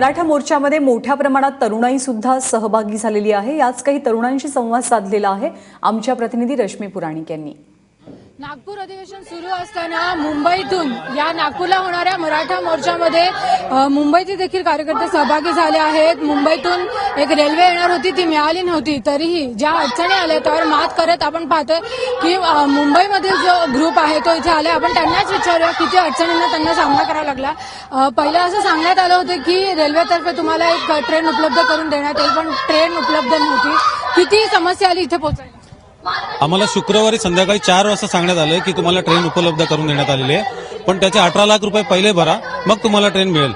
मराठा मोर्चामध्ये मोठ्या प्रमाणात तरुणाई सुद्धा सहभागी झालेली आहे. याच काही तरुणांशी संवाद साधलेला आहे. आमच्या प्रतिनिधी रश्मी पुराणिक यांनी. नागपूर अधिवेशन सुरू असताना मुंबईतून या नागपूरला होणाऱ्या मराठा मोर्चामध्ये मुंबईचे देखील कार्यकर्ते सहभागी झाले आहेत. मुंबईतून एक रेल्वे येणार होती ती मिळाली नव्हती. तरीही ज्या अडचणी आल्या त्यावर मात करत आपण पाहतोय की मुंबईमध्ये मुंबईमधील जो ग्रुप आहे तो इथे आला आपण त्यांनाच विचारूया किती अडचणींना त्यांना सामना करावा लागला. पहिलं असं सांगण्यात आलं होतं की रेल्वेतर्फे तुम्हाला एक ट्रेन उपलब्ध करून देण्यात येईल पण ट्रेन उपलब्ध नव्हती. किती समस्या आली इथे पोहोचायला? आम्हाला शुक्रवारी संध्याकाळी चार वाजता सांगण्यात आलं की तुम्हाला ट्रेन उपलब्ध करून देण्यात आलेली आहे. पण त्याचे अठरा लाख रुपये पहिले भरा मग तुम्हाला ट्रेन मिळेल.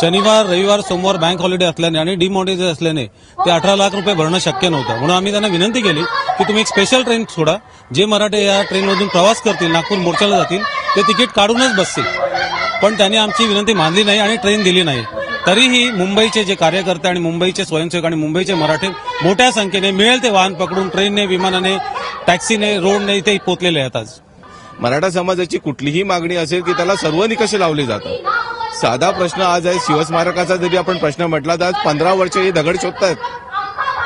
शनिवार रविवार सोमवार बँक हॉलिडे असल्याने आणि डिमॉनिटाईज असल्याने ते अठरा लाख रुपये भरणं शक्य नव्हतं. म्हणून आम्ही त्यांना विनंती केली की तुम्ही एक स्पेशल ट्रेन सोडा जे मराठे या ट्रेनमधून प्रवास करतील नागपूर मोर्चाला जातील ते तिकीट काढूनच बसतील. पण त्यांनी आमची विनंती मानली नाही आणि ट्रेन दिली नाही. तरीही मुंबईचे जे कार्यकर्ते आणि मुंबईचे स्वयंसेवक आणि मुंबईचे मराठे मोठ्या संख्येने मिळेल ते वाहन पकडून ट्रेनने विमानाने टॅक्सीने रोडने इथे पोचलेले आहेत आज. मराठा समाजाची कुठलीही मागणी असेल की त्याला सर्व निकष लावले जातात. साधा प्रश्न आज आहे शिवस्मारकाचा जरी आपण प्रश्न म्हटला तर आज पंधरा वर्ष हे दगड शोधतायत.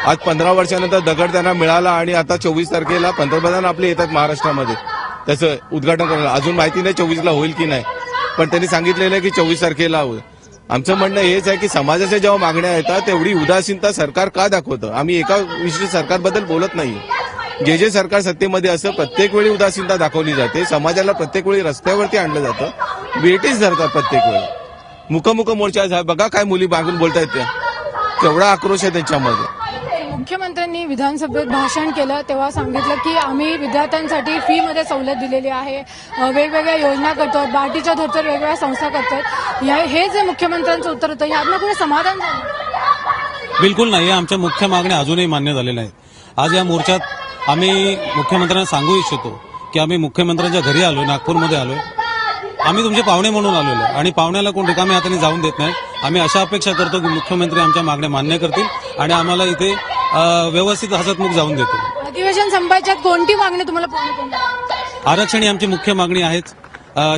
आज पंधरा वर्षानंतर दगड त्यांना मिळाला आणि आता चोवीस तारखेला पंतप्रधान आपले येतात महाराष्ट्रामध्ये. त्याचं उद्घाटन करायला अजून माहिती नाही चोवीसला होईल की नाही. पण त्यांनी सांगितलेलं आहे की चोवीस तारखेला होईल. आमचं म्हणणं हेच आहे की समाजाच्या जेव्हा मागण्या येतात तेवढी उदासीनता सरकार का दाखवतं? आम्ही एका विशिष्ट सरकारबद्दल बोलत नाही. जे जे सरकार सत्तेमध्ये असं प्रत्येक वेळी उदासीनता दाखवली जाते. समाजाला प्रत्येक वेळी रस्त्यावरती आणलं जातं. वेटीच धरतात प्रत्येक वेळी. मुखमुख मोर्चा झा- बघा काय मुली मागून बोलतायत त्या. केवढा आक्रोश आहे त्यांच्यामध्ये. मुख्यमंत्र्यांनी विधानसभेत भाषण केलं तेव्हा सांगितलं की आम्ही विद्यार्थ्यांसाठी फीमध्ये सवलत दिलेली आहे. वेगवेगळ्या योजना करतो बार्टीच्या धर्तर वेगवेगळ्या संस्था करतात. या- हे जे मुख्यमंत्र्यांचं उत्तर होतं यातनं कुठे समाधान झालं. बिलकुल नाही आमच्या मुख्य मागण्या अजूनही मान्य झालेल्या आहेत. आज या मोर्चात आम्ही मुख्यमंत्र्यांना सांगू इच्छितो की आम्ही मुख्यमंत्र्यांच्या घरी आलोय नागपूरमध्ये आलोय. आम्ही तुमचे पाहुणे म्हणून आलेलो आहे. आणि पाहुण्याला कोण रिकामी हाताने जाऊन देत नाही. आम्ही अशा अपेक्षा करतो की मुख्यमंत्री आमच्या मागण्या मान्य करतील आणि आम्हाला इथे व्यवस्थित हसतमुख जाऊन देतील अधिवेशन संपायच्यात कोणती मागणी तुम्हाला आरक्षण ही आमची मुख्य मागणी आहेच.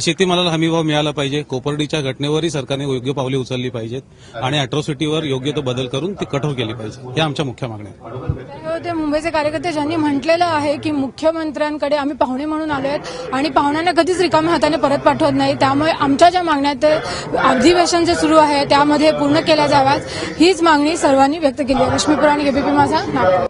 शेतीमालाला हमीभाव मिळाला पाहिजे. कोपर्डीच्या घटनेवरही सरकारने योग्य पावले उचलली पाहिजेत आणि अॅट्रॉसिटीवर योग्य तो बदल करून ती कठोर केली पाहिजे. या आमच्या मुख्य मागण्या आहेत. हो, मुंबईचे कार्यकर्ते ज्यांनी म्हटलेलं आहे की मुख्यमंत्र्यांकडे आम्ही पाहुणे म्हणून आलो आहेत आणि पाहुण्यांना कधीच रिकाम्या हाताने परत पाठवत नाही. त्यामुळे आमच्या ज्या मागण्या आहेत ते अधिवेशन जे सुरू आहे त्यामध्ये पूर्ण केल्या जाव्यात. हीच मागणी सर्वांनी व्यक्त केली आहे. रश्मी पुराणी एबीपी माझा नागपूर.